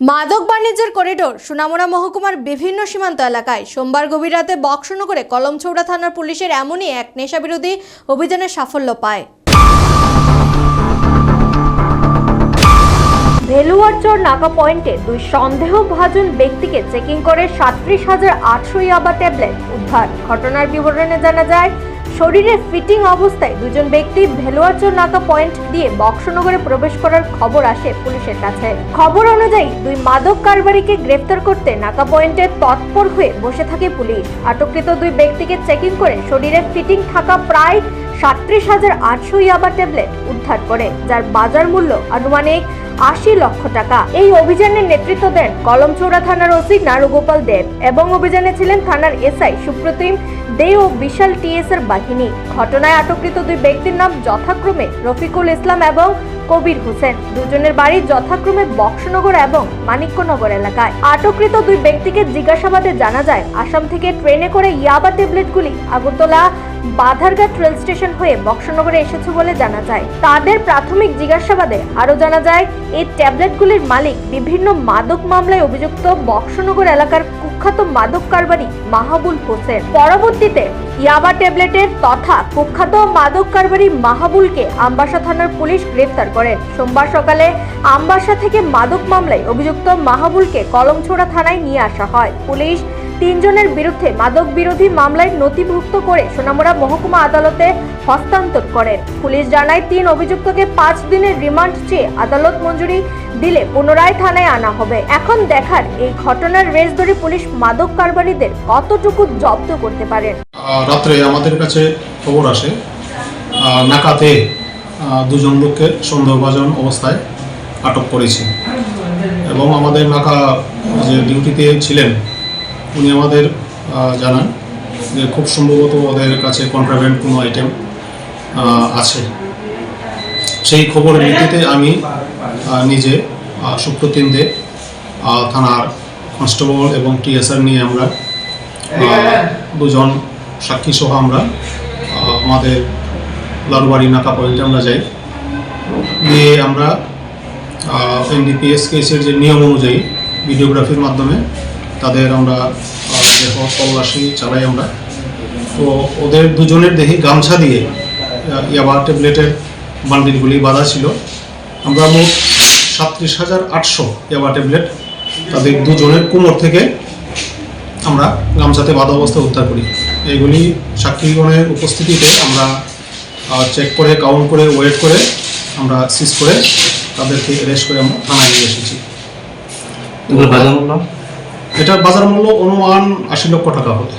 মাদক বাণিজ্যের করিডোর সুনামুড়া মহকুমার বিভিন্ন সীমান্ত এলাকায়। সোমবার গভীর রাতে বক্সনগরে কলমছৌড়া থানার পুলিশের এমনই এক নেশাবিরোধী অভিযানের সাফল্য পায়। ভেলুয়ারচর নাকা পয়েন্টে দুই সন্দেহভাজন ব্যক্তিকে চেকিং করে সাত্রিশ হাজার আটশো ইয়াবা ট্যাবলেট উদ্ধার। ঘটনার বিবরণে জানা যায় শরীরে ফিটিং অবস্থায় দুজন ব্যক্তি ভেলুয়ারচর নাকা পয়েন্ট দিয়ে বক্সনগরে প্রবেশ করার খবর আসে পুলিশের কাছে। খবর অনুযায়ী, দুই মাদক কারবারিকে গ্রেফতার করতে নাকা পয়েন্টে তৎপর হয়ে বসে থাকে পুলিশ। আটককৃত দুই ব্যক্তিকে চেকিং করে শরীরে ফিটিং থাকা প্রায় সাতত্রিশ হাজার আটশো ইয়াবা ট্যাবলেট উদ্ধার করে, যার বাজার মূল্য আনুমানিক আশি লক্ষ টাকা। এই অভিযানের নেতৃত্ব দেন কলমচৌড়া থানার ওসি নারুগোপাল দেব এবং অভিযানে ছিলেন থানার এসআই সুপ্রতিম দে ও বিশাল টিএস এর বাহিনী। ঘটনায় আটককৃত দুই ব্যক্তির নাম যথাক্রমে রফিকুল ইসলাম এবং কবির হোসেন। দুজনের বাড়ি যথাক্রমে বক্সনগর এবং মানিক্যনগর এলাকায়। আটককৃত দুই ব্যক্তিকে জিজ্ঞাসাবাদে জানা যায়, আসাম থেকে ট্রেনে করে ইয়াবা ট্যাবলেটগুলি আগরতলা বাধারঘাট রেল স্টেশন হয়ে বক্সনগরে এসেছে বলে জানা যায়। তাদের প্রাথমিক জিজ্ঞাসাবাদে আরও জানা যায় এই ট্যাবলেটগুলির মালিক বিভিন্ন মাদক মামলায় অভিযুক্ত বক্সনগর এলাকার কুখ্যাত মাদক কারবারি মাহাবুল হোসেন। পরবর্তীতে ইয়াবা ট্যাবলেটের তথা কুখ্যাত মাদক কারবারি মাহাবুলকে আমবাসা থানার পুলিশ গ্রেফতার করেন সোমবার সকালে আমবাসা থেকে মাদক মামলায় অভিযুক্ত মাহাবুলকে কলমছোড়া থানায় নিয়ে আসা হয়। পুলিশ তিনজনের বিরুদ্ধে মাদক বিরোধী মামলায় নথিভুক্ত করে সোনামুড়া মহকুমা আদালতে হস্তান্তর করেন। পুলিশ জানায় তিন অভিযুক্তকে পাঁচ দিনের রিমান্ড চেয়ে আদালত মঞ্জুরি দিলে পুনরায় থানায় আনা হবে। এখন দেখার এই ঘটনার রেস ধরে পুলিশ মাদক কারবারিদের কতটুকু জব্দ করতে আহ, রাত্রে আমাদের কাছে খবর আসে নাকাতে দুজন লোককে সন্দেহভাজন অবস্থায় আটক করেছে। এবং আমাদের নাকা যে ডিউটিতে ছিলেন উনি আমাদের জানান যে খুব সম্ভবত ওদের কাছে কন্ট্রাব্যান্ড কোনো আইটেম আছে। সেই খবরের ভিত্তিতে আমি নিজে সুপ্রতিম দে থানার কনস্টেবল এবং টিএসআর নিয়ে আমরা দুজন সাক্ষী সহ আমরা আমাদের লালবাড়ি নাকা পয়েন্টে আমরা যাই। গিয়ে আমরা এনডিপিএস কেসের যে নিয়ম অনুযায়ী ভিডিওগ্রাফির মাধ্যমে তাদের আমরা তল্লাশি চালাই আমরা। তো ওদের দুজনের দেহে গামছা দিয়ে ইয়াবা ট্যাবলেটের বান্ডিলগুলি বাঁধা ছিল। আমরা মোট সাতত্রিশ হাজার আটশো ইয়াবা ট্যাবলেট তাদের দুজনের কোমর থেকে আমরা গামছাতে বাধা অবস্থা উদ্ধার করি। এইগুলি সাক্ষীগণের উপস্থিতিতে আমরা চেক করে কাউন্ট করে ওয়েট করে, আমরা সিজ করে তাদেরকে অ্যারেস্ট করে আমরা থানায় নিয়ে এসেছি। এটার বাজার মূল্য অনুমান আশি লক্ষ টাকা হবে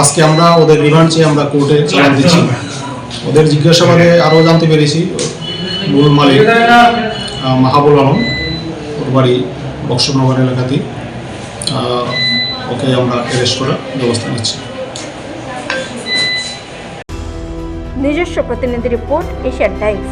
আজকে আমরা ওদের রিমান্ড চেয়ে আমরা কোর্টে চালান দিচ্ছি। ওদের জিজ্ঞাসাবাদে আরও জানতে পেরেছি। মূল মালিক মাহাবুল আলম, ওর বাড়ি বক্সনগর এলাকাতেই। ওকে আমরা অ্যারেস্ট করার ব্যবস্থা নিচ্ছি। নিজস্ব প্রতিনিধি রিপোর্ট এশিয়ান টাইমস